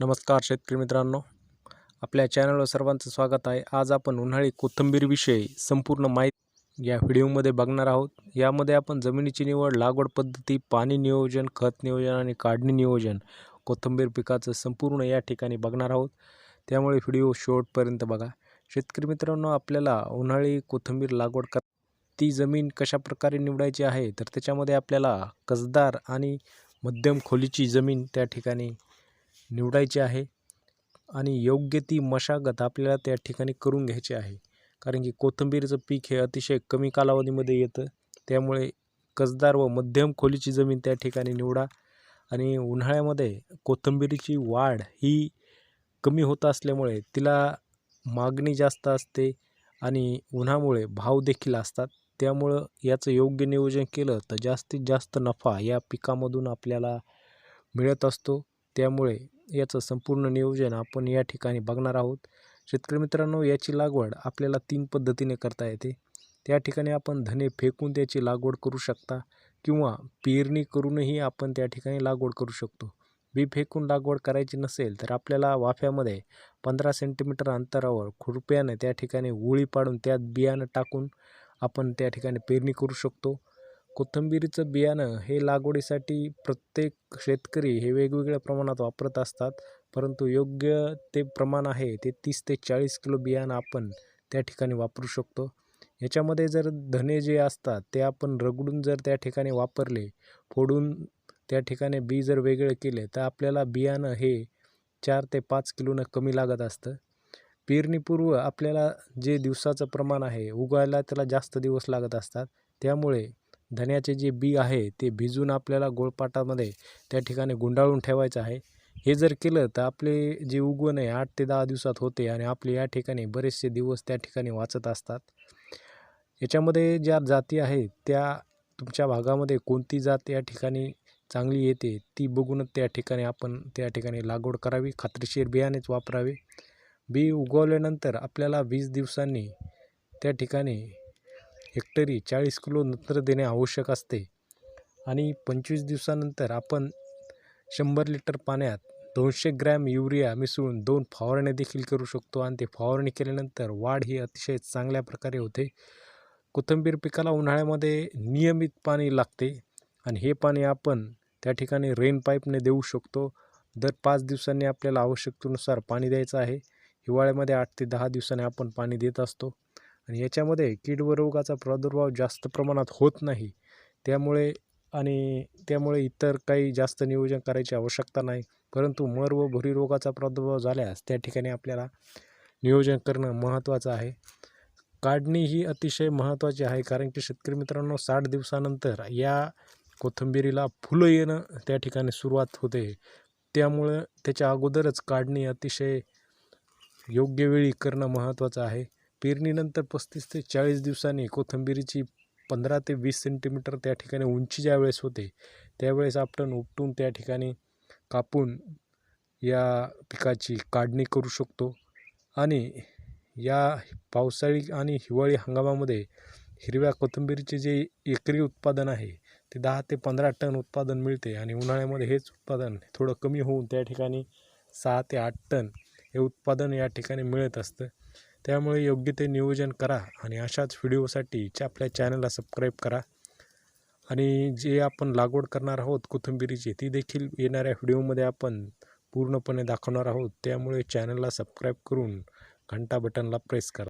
नमस्कार शेतकरी मित्रांनो. आपल्या चॅनलवर सर्वांचं स्वागत आहे. आज आपण उन्हाळी कोथिंबीरविषयी संपूर्ण माहिती या व्हिडिओमध्ये बघणार आहोत. यामध्ये आपण जमिनीची निवड लागवड पद्धती पाणी नियोजन खत नियोजन आणि काढणी नियोजन कोथिंबीर पिकाचं संपूर्ण या ठिकाणी बघणार आहोत. त्यामुळे व्हिडिओ शेवटपर्यंत बघा. शेतकरी मित्रांनो आपल्याला उन्हाळी कोथिंबीर लागवड कर ती जमीन कशा प्रकारे निवडायची आहे? तर त्याच्यामध्ये आपल्याला कसदार आणि मध्यम खोलीची जमीन त्या ठिकाणी निवडायची आहे आणि योग्य ती मशागत आपल्याला त्या ठिकाणी करून घ्यायची आहे. कारण की कोथिंबीरचं पीक हे अतिशय कमी कालावधीमध्ये येतं. त्यामुळे कसदार व मध्यम खोलीची जमीन त्या ठिकाणी निवडा आणि उन्हाळ्यामध्ये कोथिंबीरीची वाढ ही कमी होत असल्यामुळे तिला मागणी जास्त असते आणि उन्हामुळे भाव देखील असतात. त्यामुळं याचं योग्य नियोजन केलं तर जास्तीत जास्त नफा या पिकामधून आपल्याला मिळत असतो. त्यामुळे याचं संपूर्ण नियोजन आपण या ठिकाणी बघणार आहोत. शेतकरी मित्रांनो याची लागवड आपल्याला तीन पद्धतीने करता येते. त्या ठिकाणी आपण धने फेकून त्याची लागवड करू शकता किंवा पेरणी करूनही आपण त्या ठिकाणी लागवड करू शकतो. बी फेकून लागवड करायची नसेल तर आपल्याला वाफ्यामध्ये पंधरा सेंटीमीटर अंतरावर खुरप्याने त्या ठिकाणी उळी पाडून त्यात बियाणं टाकून आपण त्या ठिकाणी पेरणी करू शकतो. कोथिंबीरीचं बियाणं हे लागवडीसाठी प्रत्येक शेतकरी हे वेगवेगळ्या प्रमाणात वापरत असतात परंतु योग्य ते प्रमाण आहे ते तीस ते चाळीस किलो बियाणं आपण त्या ठिकाणी वापरू शकतो. याच्यामध्ये जर धने जे असतात ते आपण रगडून जर त्या ठिकाणी वापरले फोडून त्या ठिकाणी बी जर वेगळे केले तर आपल्याला बियाणं हे चार ते पाच किलोनं कमी लागत असतं. पेरणीपूर्व आपल्याला जे दिवसाचं प्रमाण आहे उगायला त्याला जास्त दिवस लागत असतात. त्यामुळे धन्याचे जे बी आहे ते भिजून आपल्याला गोळपाटामध्ये त्या ठिकाणी गुंडाळून ठेवायचं आहे. हे जर केलं तर आपले जे उगवण आहे आठ ते दहा दिवसात होते आणि आपले या ठिकाणी बरेचसे दिवस त्या ठिकाणी वाचत असतात. याच्यामध्ये ज्या जाती आहेत त्या तुमच्या भागामध्ये कोणती जात या ठिकाणी चांगली येते ती बघूनच त्या ठिकाणी आपण त्या ठिकाणी लागवड करावी खात्रीशीर बियाणेच वापरावे. बी उगवल्यानंतर आपल्याला वीस दिवसांनी त्या ठिकाणी हेक्टरी चाळीस किलो नत्र देणे आवश्यक असते आणि पंचवीस दिवसानंतर आपण शंभर लिटर पाण्यात दोनशे ग्रॅम युरिया मिसळून दोन फवारण्या देखील करू शकतो आणि ते फवारणी केल्यानंतर वाढ ही अतिशय चांगल्या प्रकारे होते. कोथिंबीर पिकाला उन्हाळ्यामध्ये नियमित पाणी लागते आणि हे पाणी आपण त्या ठिकाणी रेन पाईपने देऊ शकतो. दर पाच दिवसांनी आपल्याला आवश्यकतेनुसार पाणी द्यायचं आहे. हिवाळ्यामध्ये आठ ते दहा दिवसांनी आपण पाणी देत असतो. आणि याच्यामध्ये कीड व रोगाचा प्रादुर्भाव जास्त प्रमाणात होत नाही. त्यामुळे आणि त्यामुळे इतर काही जास्त नियोजन करायची आवश्यकता नाही. परंतु मर व भुरी रोगाचा प्रादुर्भाव झाल्यास त्या ठिकाणी आपल्याला नियोजन करणं महत्त्वाचं आहे. काढणी ही अतिशय महत्त्वाची आहे कारण की शेतकरी मित्रांनो साठ दिवसानंतर या कोथिंबिरीला फुलं येणं त्या ठिकाणी सुरुवात होते. त्यामुळं त्याच्या अगोदरच काढणी अतिशय योग्य वेळी करणं महत्त्वाचं आहे. पेरणीनंतर पस्तीस ते चाळीस दिवसांनी कोथिंबिरीची पंधरा ते वीस सेंटीमीटर त्या ठिकाणी उंची ज्या वेळेस होते त्यावेळेस आपण उपटून त्या ठिकाणी कापून या पिकाची काढणी करू शकतो. आणि या पावसाळी आणि हिवाळी हंगामामध्ये हिरव्या कोथिंबीरीचे जे एकरी उत्पादन आहे ते दहा ते पंधरा टन उत्पादन मिळते आणि उन्हाळ्यामध्ये हेच उत्पादन थोडं कमी होऊन त्या ठिकाणी सहा ते आठ टन हे उत्पादन या ठिकाणी मिळत असतं. त्यामुळे योग्य ते नियोजन करा आणि अशाच व्हिडिओसाठी आपल्या चॅनलला सबस्क्राईब करा. आणि जे आपण लागवड करणार आहोत कोथिंबिरीची ती देखील येणाऱ्या व्हिडिओमध्ये आपण पूर्णपणे दाखवणार आहोत. त्यामुळे चॅनलला सबस्क्राईब करून घंटा बटनला प्रेस करा.